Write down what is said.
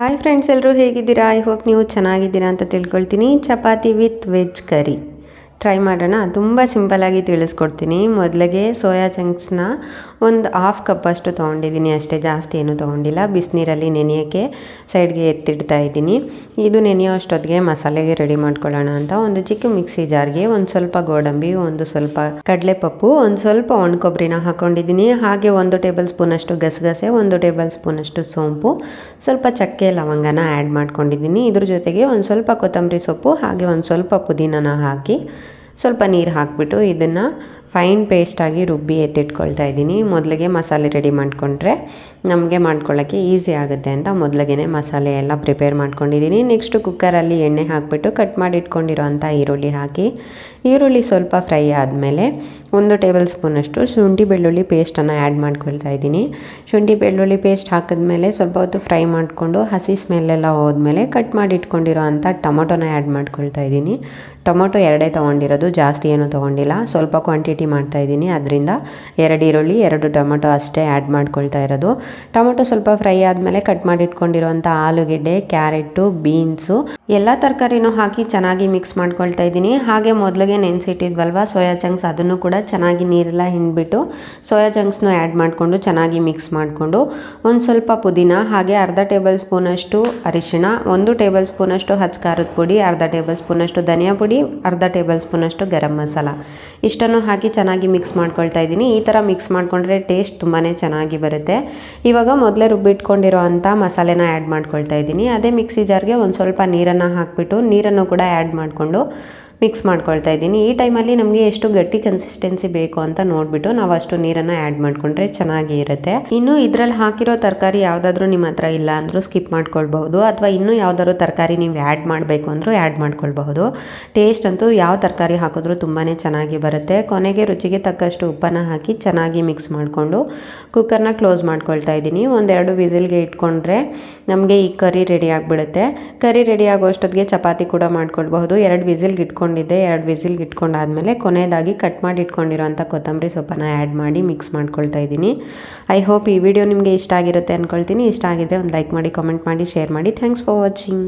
Hi friends ಎಲ್ಲರೂ ಹೇಗಿದ್ದೀರಾ? I hope ನೀವು ಚೆನ್ನಾಗಿದ್ದೀರಾ ಅಂತ ತಿಳ್ಕೊಳ್ತೀನಿ. Chapati with veg curry. Try ಮಾಡೋಣ. ತುಂಬ ಸಿಂಪಲ್ಲಾಗಿ ತಿಳಿಸ್ಕೊಡ್ತೀನಿ. ಮೊದಲಿಗೆ ಸೋಯಾ ಚಂಕ್ಸ್ನ ಒಂದು ಹಾಫ್ ಕಪ್ಪಷ್ಟು ತೊಗೊಂಡಿದ್ದೀನಿ. ಅಷ್ಟೇ ಜಾಸ್ತಿ ಏನೂ ತೊಗೊಂಡಿಲ್ಲ. ಬಿಸಿನೀರಲ್ಲಿ ನೆನೆಯೋಕ್ಕೆ ಸೈಡ್ಗೆ ಎತ್ತಿಡ್ತಾ ಇದ್ದೀನಿ. ಇದು ನೆನೆಯೋ ಅಷ್ಟೊತ್ತಿಗೆ ಮಸಾಲೆಗೆ ರೆಡಿ ಮಾಡ್ಕೊಳ್ಳೋಣ ಅಂತ. ಒಂದು ಚಿಕ್ಕ ಮಿಕ್ಸಿ ಜಾರ್ಗೆ ಒಂದು ಸ್ವಲ್ಪ ಗೋಡಂಬಿ, ಒಂದು ಸ್ವಲ್ಪ ಕಡಲೆಪಪ್ಪು, ಒಂದು ಸ್ವಲ್ಪ ಒಣ ಕೊಬ್ಬರಿನ ಹಾಕ್ಕೊಂಡಿದ್ದೀನಿ ಹಾಗೆ ಒಂದು ಟೇಬಲ್ ಸ್ಪೂನಷ್ಟು ಗಸಗಸೆ, ಒಂದು ಟೇಬಲ್ ಸ್ಪೂನಷ್ಟು ಸೋಂಪು, ಸ್ವಲ್ಪ ಚಕ್ಕೆ, ಲವಂಗನ ಆ್ಯಡ್ ಮಾಡ್ಕೊಂಡಿದ್ದೀನಿ. ಇದ್ರ ಜೊತೆಗೆ ಒಂದು ಸ್ವಲ್ಪ ಕೊತ್ತಂಬರಿ ಸೊಪ್ಪು, ಹಾಗೆ ಒಂದು ಸ್ವಲ್ಪ ಪುದೀನನ ಹಾಕಿ ಸ್ವಲ್ಪ ನೀರು ಹಾಕಿಬಿಟ್ಟು ಇದನ್ನು ಫೈನ್ ಪೇಸ್ಟಾಗಿ ರುಬ್ಬಿ ಎತ್ತಿಟ್ಕೊಳ್ತಾ ಇದ್ದೀನಿ. ಮೊದಲಿಗೆ ಮಸಾಲೆ ರೆಡಿ ಮಾಡಿಕೊಂಡ್ರೆ ನಮಗೆ ಮಾಡ್ಕೊಳ್ಳೋಕ್ಕೆ ಈಸಿ ಆಗುತ್ತೆ ಅಂತ ಮೊದಲಿಗೆ ಮಸಾಲೆ ಎಲ್ಲ ಪ್ರಿಪೇರ್ ಮಾಡ್ಕೊಂಡಿದ್ದೀನಿ. ನೆಕ್ಸ್ಟು ಕುಕ್ಕರಲ್ಲಿ ಎಣ್ಣೆ ಹಾಕಿಬಿಟ್ಟು ಕಟ್ ಮಾಡಿ ಇಟ್ಕೊಂಡಿರೋ ಅಂಥ ಈರುಳ್ಳಿ ಹಾಕಿ, ಈರುಳ್ಳಿ ಸ್ವಲ್ಪ ಫ್ರೈ ಆದಮೇಲೆ ಒಂದು ಟೇಬಲ್ ಸ್ಪೂನಷ್ಟು ಶುಂಠಿ ಬೆಳ್ಳುಳ್ಳಿ ಪೇಸ್ಟನ್ನು ಆ್ಯಡ್ ಮಾಡ್ಕೊಳ್ತಾ ಇದ್ದೀನಿ. ಶುಂಠಿ ಬೆಳ್ಳುಳ್ಳಿ ಪೇಸ್ಟ್ ಹಾಕಿದ್ಮೇಲೆ ಸ್ವಲ್ಪ ಹೊತ್ತು ಫ್ರೈ ಮಾಡಿಕೊಂಡು ಹಸಿ ಸ್ಮೆಲ್ಲೆಲ್ಲ ಹೋದ್ಮೇಲೆ ಕಟ್ ಮಾಡಿ ಇಟ್ಕೊಂಡಿರೋ ಅಂಥ ಟೊಮೊಟೊನ ಆ್ಯಡ್ ಮಾಡ್ಕೊಳ್ತಾ ಇದ್ದೀನಿ. ಟೊಮೊಟೊ ಎರಡೇ ತೊಗೊಂಡಿರೋದು, ಜಾಸ್ತಿ ಏನೂ ತೊಗೊಂಡಿಲ್ಲ. ಸ್ವಲ್ಪ ಕ್ವಾಂಟಿಟಿ ಮಾಡ್ತಾ ಇದ್ದೀನಿ. ಅದರಿಂದ ಎರಡು ಈರುಳ್ಳಿ, ಎರಡು ಟೊಮೊಟೊ ಅಷ್ಟೇ ಆ್ಯಡ್ ಮಾಡ್ಕೊಳ್ತಾ ಇರೋದು. ಟೊಮೊಟೊ ಸ್ವಲ್ಪ ಫ್ರೈ ಆದಮೇಲೆ ಕಟ್ ಮಾಡಿಟ್ಕೊಂಡಿರುವಂಥ ಆಲೂಗೆಡ್ಡೆ, ಕ್ಯಾರೆಟು, ಬೀನ್ಸು ಎಲ್ಲ ತರಕಾರಿನೂ ಹಾಕಿ ಚೆನ್ನಾಗಿ ಮಿಕ್ಸ್ ಮಾಡ್ಕೊಳ್ತಾ ಇದ್ದೀನಿ. ಹಾಗೆ ಮೊದಲಿಗೆ ನೆನೆಸಿಟ್ಟಿದ್ವಲ್ವ, ಸೋಯಾ ಚಂಕ್ಸ್ ಅದನ್ನು ಕೂಡ ಚೆನ್ನಾಗಿ ನೀರೆಲ್ಲ ಹಿಂಡ್ಬಿಟ್ಟು ಸೋಯಾ ಚಂಕ್ಸ್ನು ಆ್ಯಡ್ ಮಾಡಿಕೊಂಡು ಚೆನ್ನಾಗಿ ಮಿಕ್ಸ್ ಮಾಡಿಕೊಂಡು ಒಂದು ಸ್ವಲ್ಪ ಪುದೀನ, ಹಾಗೆ ಅರ್ಧ ಟೇಬಲ್ ಸ್ಪೂನಷ್ಟು ಅರಿಶಿಣ, ಒಂದು ಟೇಬಲ್ ಸ್ಪೂನಷ್ಟು ಹಚ್ಚ ಖಾರದ ಪುಡಿ, ಅರ್ಧ ಟೇಬಲ್ ಸ್ಪೂನಷ್ಟು ಧನಿಯಾ ಪುಡಿ, ಅರ್ಧ ಟೇಬಲ್ ಸ್ಪೂನಷ್ಟು ಗರಂ ಮಸಾಲ. ಇಷ್ಟನ್ನು ಹಾಕಿ ಚೆನ್ನಾಗಿ ಮಿಕ್ಸ್ ಮಾಡ್ಕೊಳ್ತಾ ಇದ್ದೀನಿ. ಈ ಥರ ಮಿಕ್ಸ್ ಮಾಡಿಕೊಂಡ್ರೆ ಟೇಸ್ಟ್ ತುಂಬಾ ಚೆನ್ನಾಗಿ ಬರುತ್ತೆ. ಇವಾಗ ಮೊದಲೇ ರುಬ್ಬಿಟ್ಕೊಂಡಿರೋ ಅಂಥ ಮಸಾಲೆನ ಆ್ಯಡ್ ಮಾಡ್ಕೊಳ್ತಾ ಇದ್ದೀನಿ. ಅದೇ ಮಿಕ್ಸಿ ಜಾರ್ಗೆ ಒಂದು ಸ್ವಲ್ಪ ನೀರನ್ನು ಹಾಕಿಬಿಟ್ಟು ನೀರನ್ನು ಕೂಡ ಆ್ಯಡ್ ಮಾಡಿಕೊಂಡು ಮಿಕ್ಸ್ ಮಾಡ್ಕೊಳ್ತಾ ಇದ್ದೀನಿ. ಈ ಟೈಮಲ್ಲಿ ನಮಗೆ ಎಷ್ಟು ಗಟ್ಟಿ ಕನ್ಸಿಸ್ಟೆನ್ಸಿ ಬೇಕು ಅಂತ ನೋಡಿಬಿಟ್ಟು ನಾವು ಅಷ್ಟು ನೀರನ್ನು ಆ್ಯಡ್ ಮಾಡಿಕೊಂಡ್ರೆ ಚೆನ್ನಾಗಿ ಇರುತ್ತೆ. ಇನ್ನು ಇದರಲ್ಲಿ ಹಾಕಿರೋ ತರಕಾರಿ ಯಾವುದಾದ್ರೂ ನಿಮ್ಮ ಹತ್ರ ಇಲ್ಲ ಅಂದರೂ ಸ್ಕಿಪ್ ಮಾಡ್ಕೊಳ್ಬಹುದು. ಅಥವಾ ಇನ್ನೂ ಯಾವುದಾದ್ರು ತರಕಾರಿ ನೀವು ಆ್ಯಡ್ ಮಾಡಬೇಕು ಅಂದರೂ ಆ್ಯಡ್ ಮಾಡ್ಕೊಳ್ಬಹುದು. ಟೇಸ್ಟ್ ಅಂತೂ ಯಾವ ತರಕಾರಿ ಹಾಕಿದ್ರೂ ತುಂಬಾ ಚೆನ್ನಾಗಿ ಬರುತ್ತೆ. ಕೊನೆಗೆ ರುಚಿಗೆ ತಕ್ಕಷ್ಟು ಉಪ್ಪನ್ನು ಹಾಕಿ ಚೆನ್ನಾಗಿ ಮಿಕ್ಸ್ ಮಾಡಿಕೊಂಡು ಕುಕ್ಕರ್ನ ಕ್ಲೋಸ್ ಮಾಡ್ಕೊಳ್ತಾ ಇದ್ದೀನಿ. ಒಂದೆರಡು ವಿಸಿಲ್ಗೆ ಇಟ್ಕೊಂಡ್ರೆ ನಮಗೆ ಈ ಕರಿ ರೆಡಿ ಆಗಿಬಿಡುತ್ತೆ. ಕರಿ ರೆಡಿ ಆಗೋಷ್ಟೊತ್ತಿಗೆ ಚಪಾತಿ ಕೂಡ ಮಾಡ್ಕೊಳ್ಬಹುದು. ಎರಡು ವಿಸಿಲ್ಗೆ ಇಟ್ಕೊಂಡು ಇಟ್ಕೊಂಡಿದ್ದೆ, ಎರಡು ವಿಸಿಲ್ಗೆ ಇಟ್ಕೊಂಡಾದಮೇಲೆ ಕೊನೆಯದಾಗಿ ಕಟ್ ಮಾಡಿ ಇಟ್ಕೊಂಡಿರೋಂಥ ಕೊತ್ತಂಬರಿ ಸೊಪ್ಪನ್ನ ಆ್ಯಡ್ ಮಾಡಿ ಮಿಕ್ಸ್ ಮಾಡ್ಕೊಳ್ತಾ ಇದ್ದೀನಿ. ಐ ಹೋಪ್ ಈ ವಿಡಿಯೋ ನಿಮಗೆ ಇಷ್ಟ ಆಗಿರುತ್ತೆ ಅಂದ್ಕೊಳ್ತೀನಿ ಇಷ್ಟ ಆಗಿದ್ರೆ ಒಂದು ಲೈಕ್ ಮಾಡಿ, ಕಾಮೆಂಟ್ ಮಾಡಿ, ಶೇರ್ ಮಾಡಿ. Thanks for watching.